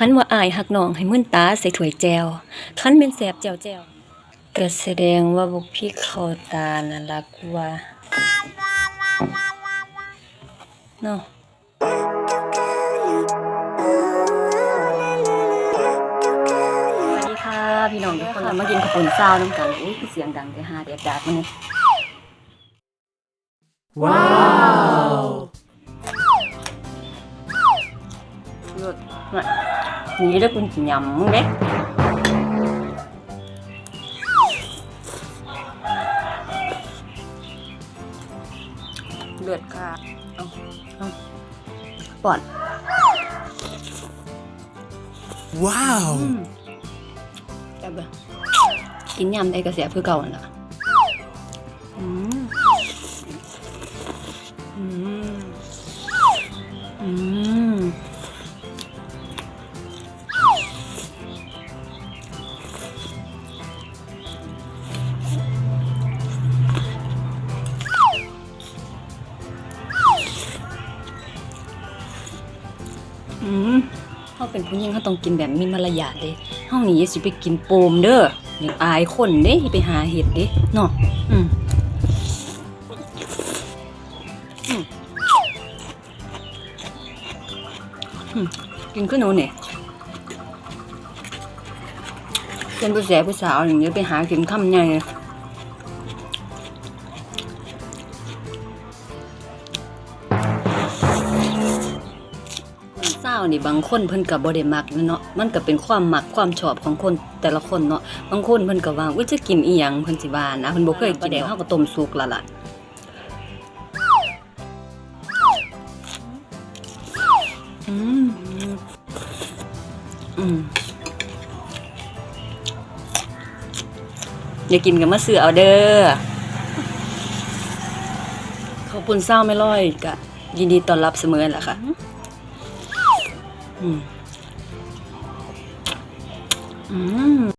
คันว่าอายหักน้องให้มึนตาใส่ถ้วยแจวคันเป็นแสบแจวแจวก็แสดงว่าบุกพี่เขาตานั่นล่ะกว่าเนาะสวัสดีค่ะพี่น้องทุกคนมากินข้าวปุ้นซาน้ำกันอุ้ยเสียงดังแต่หาแดดดาดมาเนี่ยเลิศน่ะนี่ได้อคุณสิยำมึงเด้เลือดค่ะเอาเอาปอด Wow! อืมแซ่บเล ยกินยำได้กระแสเพื่อเก่าน่ะอืมอืม อืมเขาเป็นผู้หญิงเขาต้องกินแบบมีมารยาทเด้เฮานี่อย่าสิไปกินโปมเด้ออย่างอายคนเด้ที่ไปหาเห็ดเด้เนาะอืมอืมกินขึ้นหนูเนี่ยเป็นผู้แสบผู้สาวอย่างนี้ไปหากินคำใหานี่บางคนเพิ่นก็บ่ได้มักเนาะมันก็เป็นความมักความชอบของคนแต่ละคนเนาะบางคนเพิ่นก็ว่าอุ้ยจะกินอีหยังเพิ่นสิว่านะเพิ่นบ่เคยกินแล้วเฮาก็ต้มสุกละล่ะอืมอืมอย่ากินกันมาซื้อเอาเด้อขอบคุณเศร้าไม่ร้อยกะยินดีต้อนรับเสมอแหละค่ะ อืมอืม